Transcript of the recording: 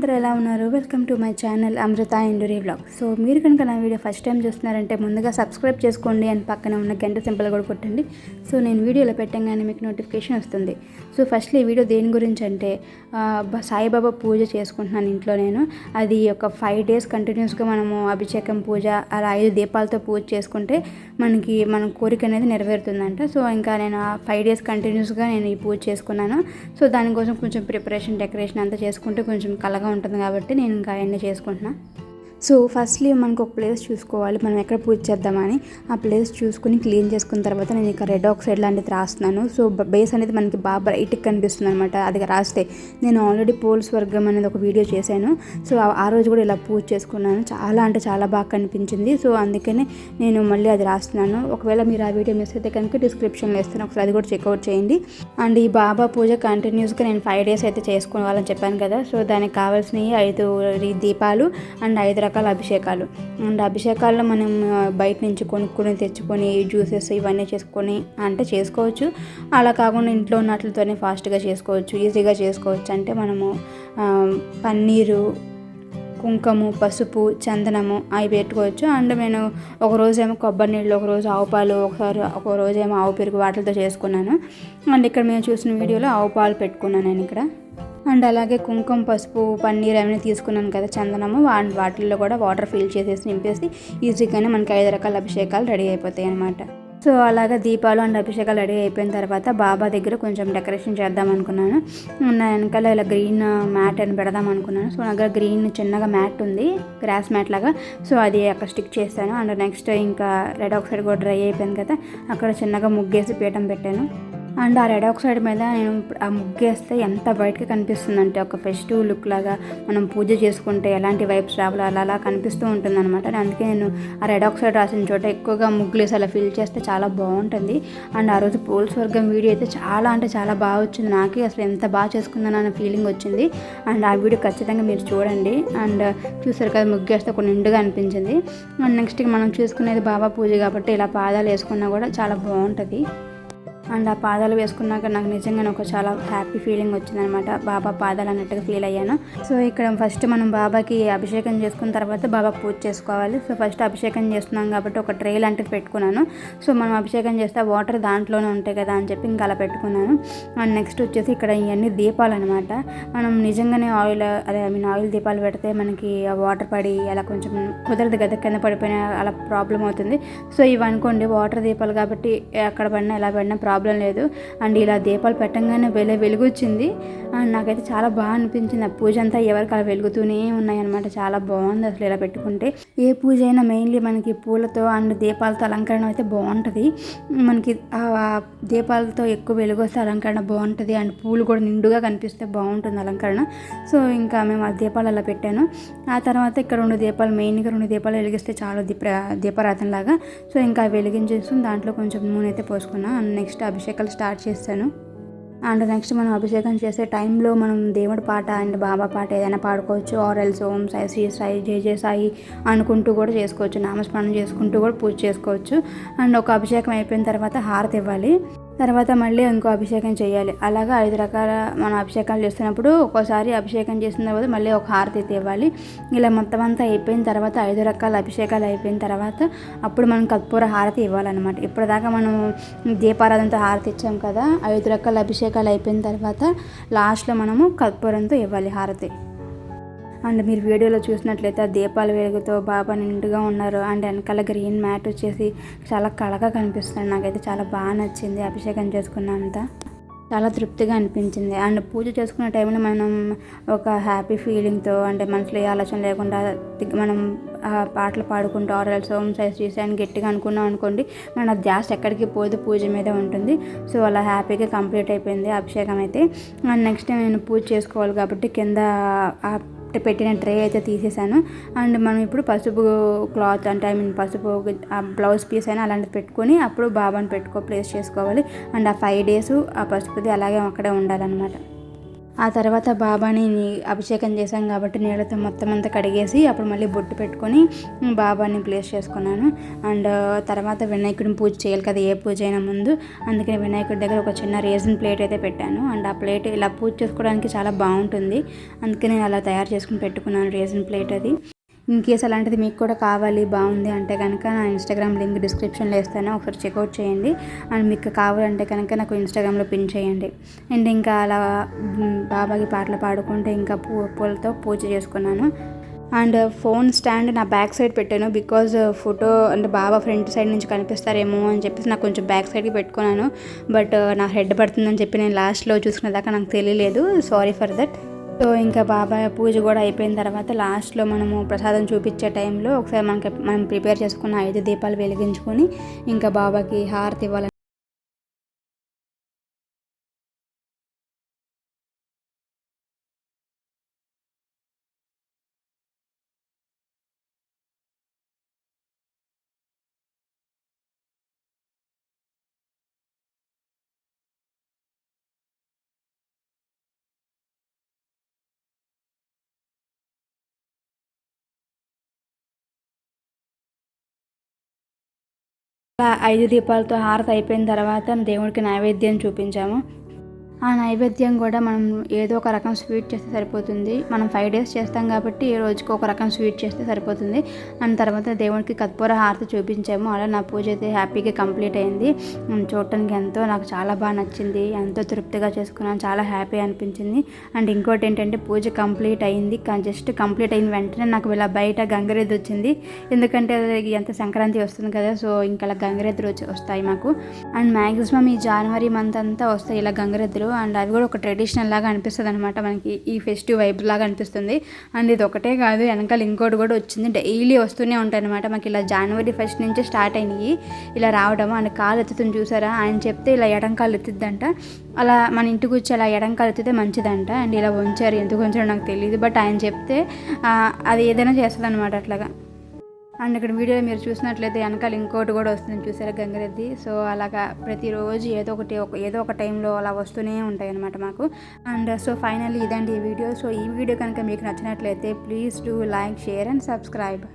అందరూ ఎలా ఉన్నారు? Welcome to my channel Amrita Indori blog so మీరు కనుక నా వీడియో ఫస్ట్ టైం చూస్తున్నారంటే ముందుగా సబ్స్క్రైబ్ చేసుకోండి అండ్ పక్కన ఉన్న గంట సింపుల్ కూడా కొట్టండి. సో నేను వీడియోలో పెట్టంగానే మీకు నోటిఫికేషన్ వస్తుంది. సో ఫస్ట్లీ ఈ వీడియో దేని గురించి అంటే సాయిబాబా పూజ చేసుకుంటున్నాను ఇంట్లో నేను. అది ఒక ఫైవ్ డేస్ కంటిన్యూస్గా మనము అభిషేకం పూజ అలా ఐదు దీపాలతో పూజ చేసుకుంటే మనకి మన కోరిక అనేది నెరవేరుతుందంట. సో ఇంకా నేను ఆ ఫైవ్ డేస్ కంటిన్యూస్గా నేను ఈ పూజ చేసుకున్నాను. సో దానికోసం కొంచెం ప్రిపరేషన్ డెకరేషన్ అంతా చేసుకుంటే కొంచెం కలగా ఉంటుంది కాబట్టి నేను ఇంకా అవన్నీ చేసుకుంటున్నాను సో ఫస్ట్లీ మనకు ఒక ప్లేస్ చూసుకోవాలి మనం ఎక్కడ పూజ చేద్దామని ఆ ప్లేస్ చూసుకుని క్లీన్ చేసుకున్న తర్వాత నేను ఇక్కడ రెడ్ ఆక్సైడ్ లాంటిది రాస్తున్నాను. సో బేస్ అనేది మనకి బాగా బ్రైట్గా కనిపిస్తుంది అనమాట అది రాస్తే నేను ఆల్రెడీ పోల్స్ వర్గం అనేది ఒక వీడియో చేశాను. సో ఆ- రోజు కూడా ఇలా పూజ చేసుకున్నాను. చాలా అంటే చాలా బాగా కనిపించింది. సో అందుకనే నేను మళ్ళీ అది రాస్తున్నాను. ఒకవేళ మీరు ఆ వీడియో మిస్ అయితే కనుక డిస్క్రిప్షన్లో వేస్తాను. ఒకసారి అది కూడా చెక్అవుట్ చేయండి. అండ్ ఈ బాబా పూజ కంటిన్యూస్గా నేను ఫైవ్ డేస్ అయితే చేసుకోవాలని చెప్పాను కదా. సో దానికి కావాల్సినవి ఐదు దీపాలు అండ్ ఐదు రకాల అభిషేకాలు. అండ్ అభిషేకాల్లో మనం బయట నుంచి కొనుక్కొని తెచ్చుకొని జ్యూసెస్ ఇవన్నీ చేసుకొని అంటే చేసుకోవచ్చు. అలా కాకుండా ఇంట్లో ఉన్నట్లతోనే ఫాస్ట్గా చేసుకోవచ్చు ఈజీగా చేసుకోవచ్చు. అంటే మనము పన్నీరు కుంకుమ పసుపు చందనము అవి పెట్టుకోవచ్చు. అండ్ నేను ఒక రోజేమో కొబ్బరి నీళ్ళు ఒక రోజు ఆవు పాలు ఒకసారి ఒక రోజేమో ఆవు పెరుగు వాటితో చేసుకున్నాను. అండ్ ఇక్కడ మేము చూసిన వీడియోలో ఆవు పాలు పెట్టుకున్నాను నేను ఇక్కడ. అండ్ అలాగే కుంకుమ పసుపు పన్నీర్ అవన్నీ తీసుకున్నాను కదా చందనము. వాటిల్లో కూడా వాటర్ ఫిల్ చేసేసి నింపేసి ఈజీగానే మనకి ఐదు రకాల అభిషేకాలు రెడీ అయిపోతాయి అన్నమాట. సో అలాగా దీపాలు అండ్ అభిషేకాలు రెడీ అయిపోయిన తర్వాత బాబా దగ్గర కొంచెం డెకరేషన్ చేద్దాం అనుకున్నాను. నా వెనకాల ఇలా గ్రీన్ మ్యాట్ అని పెడదాం అనుకున్నాను. సో నా దగ్గర గ్రీన్ చిన్నగా మ్యాట్ ఉంది గ్రాస్ మ్యాట్ లాగా. సో అది అక్కడ స్టిక్ చేస్తాను అండ్ నెక్స్ట్ ఇంకా రెడ్ ఆక్సైడ్ కూడా డ్రై అయిపోయింది కదా అక్కడ చిన్నగా ముగ్గేసి పీఠం పెట్టాను. అండ్ ఆ రెడ్ ఆక్సైడ్ మీద నేను ఆ ముగ్గేస్తే ఎంత బయటకి కనిపిస్తుంది అంటే ఒక ఫెస్టివ్ లుక్ లాగా మనం పూజ చేసుకుంటే ఎలాంటి వైబ్స్ రావాలో అలా అలా కనిపిస్తూ ఉంటుంది అనమాట అందుకే నేను ఆ రెడ్ ఆక్సైడ్ రాసిన చోట ఎక్కువగా ముగ్గులు వేసి అలా ఫిల్ చేస్తే చాలా బాగుంటుంది. అండ్ ఆ రోజు పోల్స్ వర్గం వీడియో అయితే చాలా అంటే చాలా బాగా వచ్చింది. నాకే అసలు ఎంత బాగా చేసుకుందని అన్న ఫీలింగ్ వచ్చింది. అండ్ ఆ వీడియో ఖచ్చితంగా మీరు చూడండి. అండ్ చూసారు కదా ముగ్గేస్తే ఒక నిండుగా అనిపించింది. అండ్ నెక్స్ట్ మనం చూసుకునేది బాబా పూజ కాబట్టి ఇలా పాదాలు వేసుకున్నా కూడా చాలా బాగుంటుంది. అండ్ ఆ పాదాలు వేసుకున్నాక నాకు నిజంగానే ఒక చాలా హ్యాపీ ఫీలింగ్ వచ్చిందనమాట. బాబా పాదాలు అన్నట్టుగా ఫీల్ అయ్యాను. సో ఇక్కడ ఫస్ట్ మనం బాబాకి అభిషేకం చేసుకున్న తర్వాత బాబా పూజ చేసుకోవాలి. సో ఫస్ట్ అభిషేకం చేస్తున్నాం కాబట్టి ఒక ట్రే లాంటిది పెట్టుకున్నాను. సో మనం అభిషేకం చేస్తే వాటర్ దాంట్లోనే ఉంటాయి కదా అని చెప్పి ఇంకా అలా పెట్టుకున్నాను. అండ్ నెక్స్ట్ వచ్చేసి ఇక్కడ ఇవన్నీ దీపాలు అనమాట మనం నిజంగానే ఆయిల్ అదే ఐ మీన్ ఆయిల్ దీపాలు పెడితే మనకి ఆ వాటర్ పడి అలా కొంచెం కుదరదు కదా కింద పడిపోయిన అలా ప్రాబ్లం అవుతుంది. సో ఇవి అనుకోండి వాటర్ దీపాలు కాబట్టి ఎక్కడ పడినా ఎలా పడినా ప్రాబ్లం లేదు. అండ్ ఇలా దీపాలు పెట్టంగానే వెలే వెలుగు వచ్చింది అండ్ నాకైతే చాలా బాగా అనిపించింది. ఆ పూజ అంతా ఎవరికి అలా వెలుగుతూనే ఉన్నాయన్నమాట. చాలా బాగుంది అసలు ఇలా పెట్టుకుంటే. ఏ పూజ అయినా మెయిన్లీ మనకి పూలతో అండ్ దీపాలతో అలంకరణ అయితే బాగుంటుంది. మనకి ఆ దీపాలతో ఎక్కువ వెలుగు వస్తే అలంకరణ బాగుంటుంది. అండ్ పూలు కూడా నిండుగా కనిపిస్తే బాగుంటుంది అలంకరణ. సో ఇంకా మేము ఆ దీపాలు అలా పెట్టాను. ఆ తర్వాత ఇక్కడ రెండు దీపాలు మెయిన్గా రెండు దీపాలు వెలిగిస్తే చాలా దీప దీపారాధన లాగా సో ఇంకా వెలిగించేసుకుని దాంట్లో కొంచెం నూనె అయితే పోసుకున్నాను అండ్ నెక్స్ట్ అభిషేకాలు స్టార్ట్ చేస్తాను. అండ్ నెక్స్ట్ మనం అభిషేకం చేసే టైంలో మనం దేవుడి పాట అండ్ బాబా పాట ఏదైనా పాడుకోవచ్చు. ఆర్ఎల్స్ ఓం సాయి శ్రీ సాయి జయ జయ సాయి అనుకుంటూ కూడా చేసుకోవచ్చు. నామస్మరణ చేసుకుంటూ కూడా పూజ చేసుకోవచ్చు. అండ్ ఒక అభిషేకం అయిపోయిన తర్వాత హారతి ఇవ్వాలి. తర్వాత మళ్ళీ ఇంకో అభిషేకం చేయాలి. అలాగా ఐదు రకాల మనం అభిషేకాలు చేస్తున్నప్పుడు ఒక్కోసారి అభిషేకం చేసిన తర్వాత మళ్ళీ ఒక హారతి ఇవ్వాలి. ఇలా మొత్తం అంతా అయిపోయిన తర్వాత ఐదు రకాల అభిషేకాలు అయిపోయిన తర్వాత అప్పుడు మనం కర్పూర హారతి ఇవ్వాలన్నమాట. ఇప్పటిదాకా మనం దీపారాధనతో హారతి ఇచ్చాం కదా ఐదు రకాల అభిషేకాలు అయిపోయిన తర్వాత లాస్ట్లో మనము కర్పూరంతో ఇవ్వాలి హారతి. అండ్ మీరు వీడియోలో చూసినట్లయితే ఆ దీపాల వెలుగుతో బాబా నిండుగా ఉన్నారు. అండ్ వెనకాల గ్రీన్ మ్యాట్ వచ్చేసి చాలా కళగా కనిపిస్తుంది. నాకైతే చాలా బాగా నచ్చింది అభిషేకం చేసుకున్నంత చాలా తృప్తిగా అనిపించింది. అండ్ పూజ చేసుకునే టైంలో మనం ఒక హ్యాపీ ఫీలింగ్తో అంటే మనసులో ఏ ఆలోచన లేకుండా మనం పాటలు పాడుకుంటూ ఆరల్ సోమ్ సైజ్ చేసి అని గట్టిగా అనుకున్నాం అనుకోండి మన ధ్యాస ఎక్కడికి పోదు పూజ మీదే ఉంటుంది. సో అలా హ్యాపీగా కంప్లీట్ అయిపోయింది అభిషేకం అయితే. అండ్ నెక్స్ట్ నేను పూజ చేసుకోవాలి కాబట్టి కింద పెట్టిన ట్రే అయితే తీసేసాను అండ్ మనం ఇప్పుడు పసుపు క్లాత్ అంటే ఐ మీన్ పసుపు ఆ బ్లౌజ్ పీస్ అయినా అలాంటిది పెట్టుకొని అప్పుడు బాబాని పెట్టుకో ప్లేస్ చేసుకోవాలి. అండ్ ఆ ఫైవ్ డేస్ ఆ పసుపుది అలాగే అక్కడే ఉండాలన్నమాట. ఆ తర్వాత బాబాని అభిషేకం చేశాం కాబట్టి నీళ్ళతో మొత్తం అంతా కడిగేసి అప్పుడు మళ్ళీ బొట్టు పెట్టుకొని బాబాని ప్లేస్ చేసుకున్నాను. అండ్ తర్వాత వినాయకుడిని పూజ చేయాలి కదా ఏ పూజ అయినా ముందు. అందుకని వినాయకుడి దగ్గర ఒక చిన్న రేజన్ ప్లేట్ అయితే పెట్టాను. అండ్ ఆ ప్లేట్ ఇలా పూజ చేసుకోవడానికి చాలా బాగుంటుంది. అందుకని నేను అలా తయారు చేసుకుని పెట్టుకున్నాను రేజన్ ప్లేట్ అది. ఇన్ కేస్ అలాంటిది మీకు కూడా కావాలి బాగుంది అంటే కనుక నా ఇన్స్టాగ్రామ్ లింక్ డిస్క్రిప్షన్లో ఇస్తాను ఒకసారి చెక్అవుట్ చేయండి. అండ్ మీకు కావాలంటే కనుక నాకు ఇన్స్టాగ్రామ్లో పిన్ చేయండి. అండ్ ఇంకా అలా బాబాకి పాటలు పాడుకుంటే ఇంకా పూ పూలతో పూజ చేసుకున్నాను. అండ్ ఫోన్ స్టాండ్ నా బ్యాక్ సైడ్ పెట్టాను. బికాజ్ ఫోటో అంటే బాబా ఫ్రంట్ సైడ్ నుంచి కనిపిస్తారేమో అని చెప్పేసి నాకు కొంచెం బ్యాక్ సైడ్కి పెట్టుకున్నాను. బట్ నా హెడ్ పడుతుందని చెప్పి నేను లాస్ట్లో చూసుకున్న దాకా నాకు తెలియలేదు. Sorry for that. సో ఇంకా బాబా పూజ కూడా అయిపోయిన తర్వాత లాస్ట్లో మనము ప్రసాదం చూపించే టైంలో ఒకసారి మనకి మనం ప్రిపేర్ చేసుకున్న ఐదు దీపాలు వెలిగించుకొని ఇంకా బాబాకి హారతి ఇవ్వాలి ఐదు దీపాలతో హారతి అయిపోయిన తర్వాత దేవుడికి నైవేద్యం చూపించాము. ఆ నైవేద్యం కూడా మనం ఏదో ఒక రకం స్వీట్ చేస్తే సరిపోతుంది. మనం ఫైవ్ డేస్ చేస్తాం కాబట్టి ఏ రోజుకి ఒక రకం స్వీట్ చేస్తే సరిపోతుంది. అండ్ తర్వాత దేవునికి కర్పూర హారతి చూపించాము. అలా నా పూజ అయితే హ్యాపీగా కంప్లీట్ అయింది. చూడటానికి ఎంతో నాకు చాలా బాగా నచ్చింది. ఎంతో తృప్తిగా చేసుకున్నాను. చాలా హ్యాపీ అనిపించింది. అండ్ ఇంకోటి ఏంటంటే పూజ కంప్లీట్ అయింది. జస్ట్ కంప్లీట్ అయిన వెంటనే నాకు ఇలా బయట గంగరెద్దు వచ్చింది. ఎందుకంటే అది ఎంత సంక్రాంతి వస్తుంది కదా సో ఇంకా ఇలా గంగరెద్దులు వచ్చి వస్తాయి మాకు. అండ్ మ్యాక్సిమం ఈ జనవరి మంత్ అంతా వస్తాయి ఇలా గంగరెద్దులు. అండ్ అవి కూడా ఒక ట్రెడిషనల్ లాగా అనిపిస్తుంది అనమాట మనకి ఈ ఫెస్టివ్ వైబ్ లాగా అనిపిస్తుంది. అండ్ ఇది ఒకటే కాదు వెనకాల ఇంకోటి కూడా వచ్చింది. డైలీ వస్తూనే ఉంటాయి అనమాట మాకు ఇలా జనవరి ఫస్ట్ నుంచి స్టార్ట్ అయినాయి. ఇలా రావడం అండ్ కాలు ఎత్తుతుంది చూసారా? ఆయన చెప్తే ఇలా ఎడంకాలు ఎత్తిద్దంట. అలా మన ఇంటికి వచ్చి అలా ఎడంకాలు ఎత్తితే మంచిదంట. అండ్ ఇలా ఉంచారు ఎందుకు ఉంచారో నాకు తెలియదు బట్ ఆయన చెప్తే అది ఏదైనా చేస్తుంది అనమాట అట్లాగా. అండ్ ఇక్కడ వీడియోలో మీరు చూసినట్లయితే వెనకాల ఇంకోటి కూడా వస్తుంది చూసారా గంగిరెద్ది. సో అలాగా ప్రతిరోజు ఏదో ఒకటి ఒక ఏదో ఒక టైంలో అలా వస్తూనే ఉంటాయి అనమాట మాకు. అండ్ సో ఫైనల్లీ ఇదండి ఈ వీడియో. సో ఈ వీడియో కనుక మీకు నచ్చినట్లయితే please do like share and subscribe.